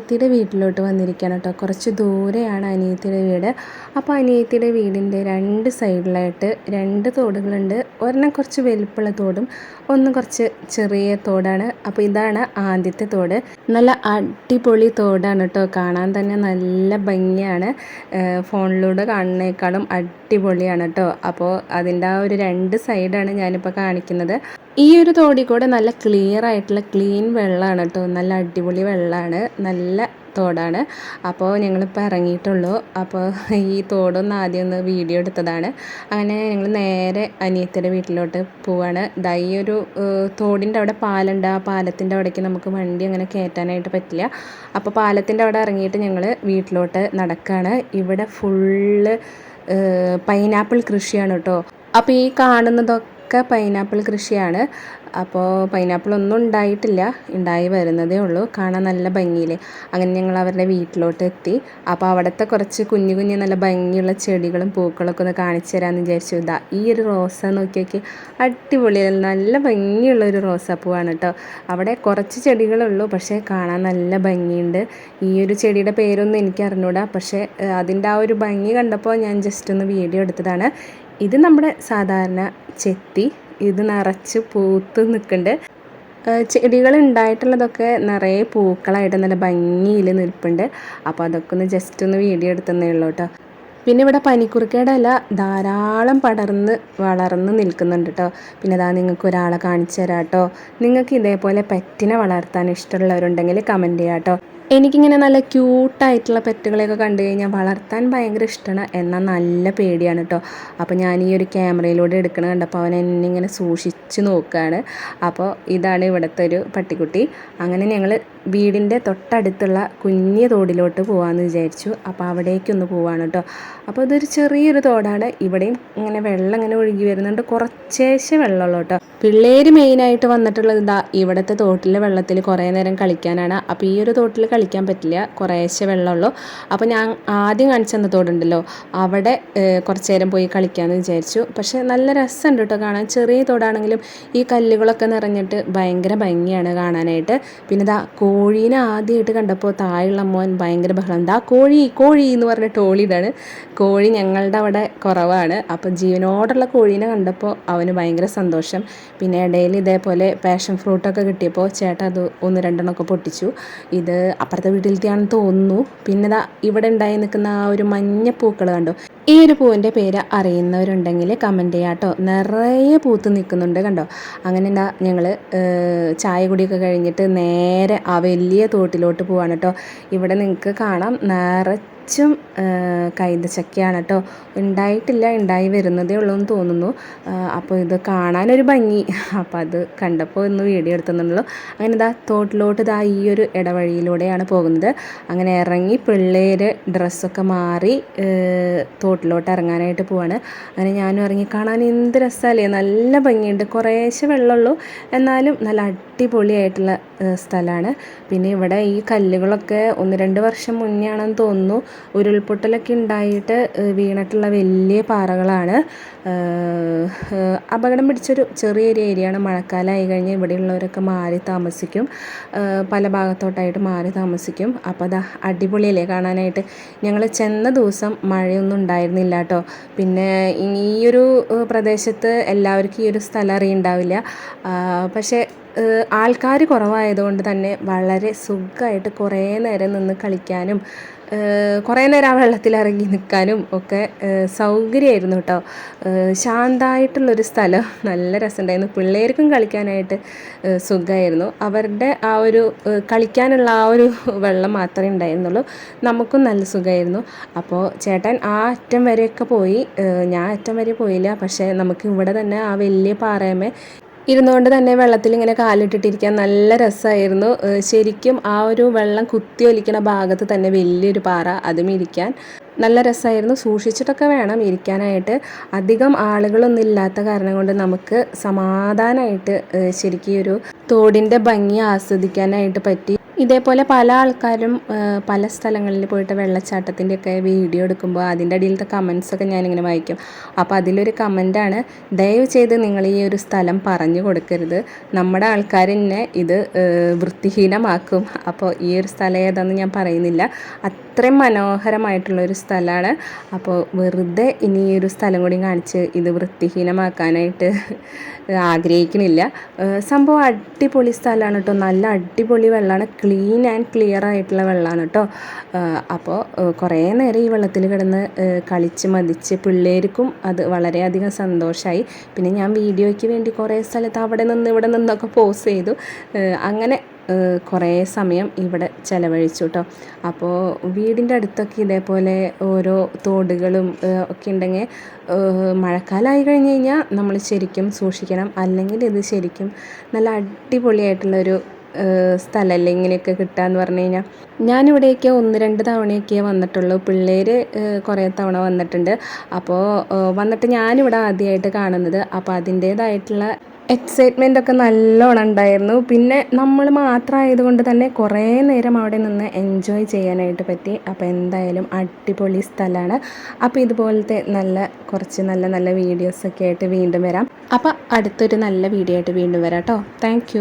അനിയത്തിയുടെ വീട്ടിലോട്ട് വന്നിരിക്കുകയാണ് കേട്ടോ. കുറച്ച് ദൂരെയാണ് അനിയത്തിയുടെ വീട്. അപ്പോൾ അനിയത്തിയുടെ വീടിന്റെ രണ്ട് സൈഡിലായിട്ട് രണ്ട് തോടുകളുണ്ട്. ഒരെണ്ണം കുറച്ച് വലിപ്പമുള്ള തോടും ഒന്ന് കുറച്ച് ചെറിയ തോടാണ്. അപ്പോൾ ഇതാണ് ആദ്യത്തെ തോട്. നല്ല അടിപൊളി തോടാണ് കേട്ടോ. കാണാൻ തന്നെ നല്ല ഭംഗിയാണ്. ഫോണിലൂടെ കാണുന്നേക്കാളും അടിപൊളിയാണ് കേട്ടോ. അപ്പോൾ അതിന്റെ ആ ഒരു രണ്ട് സൈഡാണ് ഞാനിപ്പോൾ കാണിക്കുന്നത്. ഈ ഒരു തോടി കൂടെ നല്ല ക്ലിയർ ആയിട്ടുള്ള ക്ലീൻ വെള്ളമാണ് കേട്ടോ നല്ല അടിപൊളി വെള്ളമാണ് നല്ല തോടാണ്. അപ്പോൾ ഞങ്ങളിപ്പോൾ ഇറങ്ങിയിട്ടുള്ളൂ അപ്പോൾ ഈ തോടൊന്ന് ആദ്യം ഒന്ന് വീഡിയോ എടുത്തതാണ്. അങ്ങനെ ഞങ്ങൾ നേരെ അനിയത്തിയുടെ വീട്ടിലോട്ട് പോവാണ്. ദാ ഈ ഒരു തോടിന്റെ അവിടെ പാലുണ്ട്. ആ പാലത്തിന്റെ അവിടേക്ക് നമുക്ക് വണ്ടി അങ്ങനെ കയറ്റാനായിട്ട് പറ്റില്ല. അപ്പോൾ പാലത്തിന്റെ അവിടെ ഇറങ്ങിയിട്ട് ഞങ്ങൾ വീട്ടിലോട്ട് നടക്കുകയാണ് ഇവിടെ ഫുള്ള് പൈനാപ്പിൾ കൃഷിയാണ് കേട്ടോ അപ്പോൾ ഈ കാണുന്നതൊക്കെ പൈനാപ്പിൾ കൃഷിയാണ്. അപ്പോൾ പൈനാപ്പിൾ ഒന്നും ഉണ്ടായിട്ടില്ല. ഉണ്ടായി വരുന്നതേ ഉള്ളൂ. കാണാൻ നല്ല ഭംഗിയിൽ അങ്ങനെ ഞങ്ങൾ അവരുടെ വീട്ടിലോട്ട് എത്തി. അപ്പോൾ അവിടുത്തെ കുറച്ച് കുഞ്ഞു കുഞ്ഞു നല്ല ഭംഗിയുള്ള ചെടികളും പൂക്കളൊക്കെ ഒന്ന് കാണിച്ചു തരാമെന്ന് വിചാരിച്ചു. ഇതാ ഈ ഒരു റോസ നോക്കി നോക്കി അടിപൊളി. നല്ല ഭംഗിയുള്ള ഒരു റോസാപ്പൂവാണ് കേട്ടോ അവിടെ കുറച്ച് ചെടികളുള്ളൂ പക്ഷേ കാണാൻ നല്ല ഭംഗിയുണ്ട്. ഈ ഒരു ചെടിയുടെ പേരൊന്നും എനിക്ക് അറിഞ്ഞൂടാ. പക്ഷേ അതിന്റെ ആ ഒരു ഭംഗി കണ്ടപ്പോൾ ഞാൻ ജസ്റ്റ് ഒന്ന് വീഡിയോ എടുത്തതാണ്. ഇത് നമ്മുടെ സാധാരണ ചെത്തി ഇത് നിറച്ച് പൂത്ത് നിൽക്കുന്നുണ്ട്. ചെടികൾ ഉണ്ടായിട്ടുള്ളതൊക്കെ നിറയെ പൂക്കളായിട്ട് നല്ല ഭംഗിയിൽ നിൽപ്പുണ്ട്. അപ്പോൾ അതൊക്കെ ഒന്ന് ജസ്റ്റ് ഒന്ന് വീഡിയോ എടുത്തതേ ഉള്ളൂ കേട്ടോ. പിന്നെ ഇവിടെ പനിക്കുറുക്കയുടെ ഇല ധാരാളം പടർന്ന് വളർന്ന് നിൽക്കുന്നുണ്ട് കേട്ടോ. പിന്നെ അതാ നിങ്ങൾക്ക് ഒരാളെ കാണിച്ചു തരാം കേട്ടോ. നിങ്ങൾക്ക് ഇതേപോലെ പെറ്റിനെ വളർത്താൻ ഇഷ്ടമുള്ളവരുണ്ടെങ്കിൽ കമന്റ് ചെയ്യാം കേട്ടോ. എനിക്കിങ്ങനെ നല്ല ക്യൂട്ടായിട്ടുള്ള പെറ്റുകളെയൊക്കെ കണ്ടു കഴിഞ്ഞാൽ വളർത്താൻ ഭയങ്കര ഇഷ്ടമാണ് എന്നാൽ നല്ല പേടിയാണ് കേട്ടോ അപ്പോൾ ഞാൻ ഈ ഒരു ക്യാമറയിലൂടെ എടുക്കണ കണ്ടപ്പോൾ അവൻ എന്നെ ഇങ്ങനെ സൂക്ഷിച്ച് നോക്കുകയാണ് അപ്പോൾ ഇതാണ് ഇവിടുത്തെ ഒരു പട്ടിക്കുട്ടി. അങ്ങനെ ഞങ്ങൾ വീടിന്റെ തൊട്ടടുത്തുള്ള കുഞ്ഞു തോടിലോട്ട് പോകാമെന്ന് വിചാരിച്ചു. അപ്പോൾ അവിടേക്കൊന്ന് പോവാണ് കേട്ടോ അപ്പോൾ ഇതൊരു ചെറിയൊരു തോടാണ്. ഇവിടെയും ഇങ്ങനെ വെള്ളം ഇങ്ങനെ ഒഴുകി വരുന്നുണ്ട്. കുറച്ചേശ്ശെ വെള്ളമുള്ളൂ കേട്ടോ പിള്ളേർ മെയിനായിട്ട് വന്നിട്ടുള്ളത് ഇതാ ഇവിടുത്തെ തോട്ടിലെ വെള്ളത്തിൽ കുറേ നേരം കളിക്കാനാണ്. അപ്പോൾ ഈ ഒരു തോട്ടിൽ കളിക്കാൻ പറ്റില്ല. കുറേശ്ശെ വെള്ളമുള്ളൂ അപ്പോൾ ഞാൻ ആദ്യം കാണിച്ചു തന്ന തോടുണ്ടല്ലോ. അവിടെ കുറച്ച് നേരം പോയി കളിക്കാമെന്ന് വിചാരിച്ചു. പക്ഷേ നല്ല രസമുണ്ട് കേട്ടോ കാണാൻ. ചെറിയ തോടാണെങ്കിലും ഈ കല്ലുകളൊക്കെ നിറഞ്ഞിട്ട് ഭയങ്കര ഭംഗിയാണ് കാണാനായിട്ട്. പിന്നെ ദാ കോഴീനെ ആദ്യമായിട്ട് കണ്ടപ്പോൾ താഴെയുള്ള മോൻ ഭയങ്കര ബഹളം. ആ കോഴി കോഴി എന്ന് പറഞ്ഞ ടോളിയിടാണ് കോഴി ഞങ്ങളുടെ അവിടെ കുറവാണ്. അപ്പം ജീവനോടുള്ള കോഴീനെ കണ്ടപ്പോൾ അവന് ഭയങ്കര സന്തോഷം. പിന്നെ ഇടയിൽ ഇതേപോലെ പാഷൻ ഫ്രൂട്ടൊക്കെ കിട്ടിയപ്പോൾ ചേട്ടൻ അത് ഒന്ന് രണ്ടെണ്ണമൊക്കെ പൊട്ടിച്ചു. ഇത് അപ്പുറത്തെ വീട്ടിലത്തെയാണെന്ന് തോന്നുന്നു. പിന്നെ ഇവിടെ ഉണ്ടായി നിൽക്കുന്ന ആ ഒരു മഞ്ഞ പൂക്കൾ കണ്ടോ? ഈ ഒരു പൂവിന്റെ പേര് അറിയുന്നവരുണ്ടെങ്കിൽ കമന്റ് ചെയ്യാം കേട്ടോ നിറയെ പൂത്ത് നിൽക്കുന്നുണ്ട് കണ്ടോ? അങ്ങനെ എന്താ ഞങ്ങൾ ചായ കുടിയൊക്കെ കഴിഞ്ഞിട്ട് നേരെ ആ വലിയ തോട്ടിലോട്ട് പോവാണ് കേട്ടോ. ഇവിടെ നിങ്ങൾക്ക് കാണാം നിറച്ചും കൈതച്ചക്കയാണ് കേട്ടോ. ഉണ്ടായിട്ടില്ല ഉണ്ടായി വരുന്നതേ ഉള്ളൂ എന്ന് തോന്നുന്നു. അപ്പോൾ ഇത് കാണാനൊരു ഭംഗി. അപ്പോൾ അത് കണ്ടപ്പോൾ ഒന്ന് വീഡിയോ എടുത്തുന്നുള്ളൂ. അങ്ങനെ ഇതാ തോട്ടിലോട്ട് ഇതാ ഈ ഒരു ഇടവഴിയിലൂടെയാണ് പോകുന്നത്. അങ്ങനെ ഇറങ്ങി പിള്ളേർ ഡ്രസ്സൊക്കെ മാറി തോട്ടിലോട്ട് ഇറങ്ങാനായിട്ട് പോവാണ്. അങ്ങനെ ഞാനും ഇറങ്ങി കാണാൻ എന്ത് രസമല്ലേ? നല്ല ഭംഗിയുണ്ട്. കുറേശ്ശെ വെള്ളമുള്ളൂ. എന്നാലും നല്ല അടിപൊളിയായിട്ടുള്ള സ്ഥലമാണ് പിന്നെ ഇവിടെ ഈ കല്ലുകളൊക്കെ ഒന്ന് രണ്ട് വർഷം മുന്നേ ആണെന്ന് തോന്നുന്നു. ഉരുൾപൊട്ടലൊക്കെ ഉണ്ടായിട്ട് വീണിട്ടുള്ള വലിയ പാറകളാണ്. അപകടം പിടിച്ചൊരു ചെറിയൊരു ഏരിയയാണ്. മഴക്കാലമായി കഴിഞ്ഞാൽ ഇവിടെയുള്ളവരൊക്കെ മാറി താമസിക്കും. പല ഭാഗത്തോട്ടായിട്ട് മാറി താമസിക്കും. അപ്പോൾ അതാ അടിപൊളിയല്ലേ കാണാനായിട്ട്. ഞങ്ങൾ ചെന്ന ദിവസം മഴയൊന്നും ഉണ്ടായിരുന്നില്ല കേട്ടോ. പിന്നെ ഈ ഒരു പ്രദേശത്ത് എല്ലാവർക്കും ഈ ഒരു സ്ഥലം അറിയുണ്ടാവില്ല. പക്ഷേ ആൾക്കാർ കുറവായതുകൊണ്ട് തന്നെ വളരെ സുഖമായിട്ട് കുറേ നേരം നിന്ന് കളിക്കാനും കുറേ നേരം ആ വെള്ളത്തിൽ ഇറങ്ങി നിൽക്കാനും ഒക്കെ സൗകര്യമായിരുന്നു കേട്ടോ. ശാന്തമായിട്ടുള്ളൊരു സ്ഥലം നല്ല രസമുണ്ടായിരുന്നു. പിള്ളേർക്കും കളിക്കാനായിട്ട് സുഖമായിരുന്നു. അവരുടെ ആ ഒരു കളിക്കാനുള്ള ആ ഒരു വെള്ളം മാത്രമേ ഉണ്ടായിരുന്നുള്ളൂ. നമുക്കും നല്ല സുഖമായിരുന്നു. അപ്പോൾ ചേട്ടൻ ആ അറ്റം വരെയൊക്കെ പോയി. ഞാൻ അറ്റം വരെ പോയില്ല. പക്ഷേ നമുക്ക് ഇവിടെ തന്നെ ആ വലിയ പാറയമേ ഇരുന്നുകൊണ്ട് തന്നെ വെള്ളത്തിൽ ഇങ്ങനെ കാലിട്ടിട്ടിരിക്കാൻ നല്ല രസമായിരുന്നു ശരിക്കും ആ ഒരു വെള്ളം കുത്തി ഒലിക്കണ ഭാഗത്ത് തന്നെ വലിയൊരു പാറ അതും ഇരിക്കാൻ നല്ല രസമായിരുന്നു സൂക്ഷിച്ചിട്ടൊക്കെ വേണം ഇരിക്കാനായിട്ട്. അധികം ആളുകളൊന്നും ഇല്ലാത്ത കാരണം കൊണ്ട് നമുക്ക് സമാധാനമായിട്ട് ശരിക്കും ഒരു തോടിന്റെ ഭംഗി ആസ്വദിക്കാനായിട്ട് പറ്റി. ഇതേപോലെ പല ആൾക്കാരും പല സ്ഥലങ്ങളിൽ പോയിട്ട് വെള്ളച്ചാട്ടത്തിന്റെ ഒക്കെ വീഡിയോ എടുക്കുമ്പോൾ അതിന്റെ അടിയിലത്തെ കമൻസൊക്കെ ഞാനിങ്ങനെ വായിക്കും. അപ്പോൾ അതിലൊരു കമന്റാണ് ദയവ് ചെയ്ത് നിങ്ങൾ ഈ ഒരു സ്ഥലം പറഞ്ഞു കൊടുക്കരുത്. നമ്മുടെ ആൾക്കാർ തന്നെ ഇത് വൃത്തിഹീനമാക്കും. അപ്പോൾ ഈ ഒരു സ്ഥലം ഏതാണെന്ന് ഞാൻ പറയുന്നില്ല. അത്രയും മനോഹരമായിട്ടുള്ളൊരു സ്ഥലമാണ്. അപ്പോൾ വെറുതെ ഇനി ഈ ഒരു സ്ഥലം കൂടി കാണിച്ച് ഇത് വൃത്തിഹീനമാക്കാനായിട്ട് ആഗ്രഹിക്കണില്ല. സംഭവം അടിപൊളി സ്ഥലമാണ് കേട്ടോ. നല്ല അടിപൊളി വെള്ളമാണ്. ക്ലീൻ ആൻഡ് ക്ലിയർ ആയിട്ടുള്ള വെള്ളമാണ് കേട്ടോ. അപ്പോൾ കുറേ നേരം ഈ വെള്ളത്തിൽ കിടന്ന് കളിച്ച് മതിച്ച് പിള്ളേർക്കും അത് വളരെയധികം സന്തോഷമായി പിന്നെ ഞാൻ വീഡിയോയ്ക്ക് വേണ്ടി കുറേ സ്ഥലത്ത് അവിടെ നിന്ന് ഇവിടെ നിന്നൊക്കെ പോസ് ചെയ്തു. അങ്ങനെ കുറേ സമയം ഇവിടെ ചിലവഴിച്ചു കേട്ടോ അപ്പോൾ വീടിന്റെ അടുത്തൊക്കെ ഇതേപോലെ ഓരോ തോടുകളും ഒക്കെ ഉണ്ടെങ്കിൽ മഴക്കാലമായി കഴിഞ്ഞ് കഴിഞ്ഞാൽ നമ്മൾ ശരിക്കും സൂക്ഷിക്കണം. അല്ലെങ്കിൽ ഇത് ശരിക്കും നല്ല അടിപൊളിയായിട്ടുള്ളൊരു സ്ഥലമല്ലേ ഇങ്ങനെയൊക്കെ കിട്ടുക എന്ന് പറഞ്ഞു കഴിഞ്ഞാൽ. ഞാനിവിടെയൊക്കെ ഒന്ന് രണ്ട് തവണയൊക്കെ വന്നിട്ടുള്ളൂ. പിള്ളേർ കുറേ തവണ വന്നിട്ടുണ്ട്. അപ്പോൾ വന്നിട്ട് ഞാനിവിടെ ആദ്യമായിട്ട് കാണുന്നത്. അപ്പോൾ അതിന്റേതായിട്ടുള്ള എക്സൈറ്റ്മെന്റ് ഒക്കെ നല്ലോണം ഉണ്ടായിരുന്നു. പിന്നെ നമ്മൾ മാത്രമായതുകൊണ്ട് തന്നെ കുറേ നേരം അവിടെ നിന്ന് എൻജോയ് ചെയ്യാനായിട്ട് പറ്റി. അപ്പോൾ എന്തായാലും അടിപൊളി സ്ഥലമാണ് അപ്പോൾ ഇതുപോലത്തെ നല്ല കുറച്ച് നല്ല നല്ല വീഡിയോസൊക്കെ ആയിട്ട് വീണ്ടും വരാം. അപ്പോൾ അടുത്തൊരു നല്ല വീഡിയോ ആയിട്ട് വീണ്ടും വരാം കേട്ടോ താങ്ക്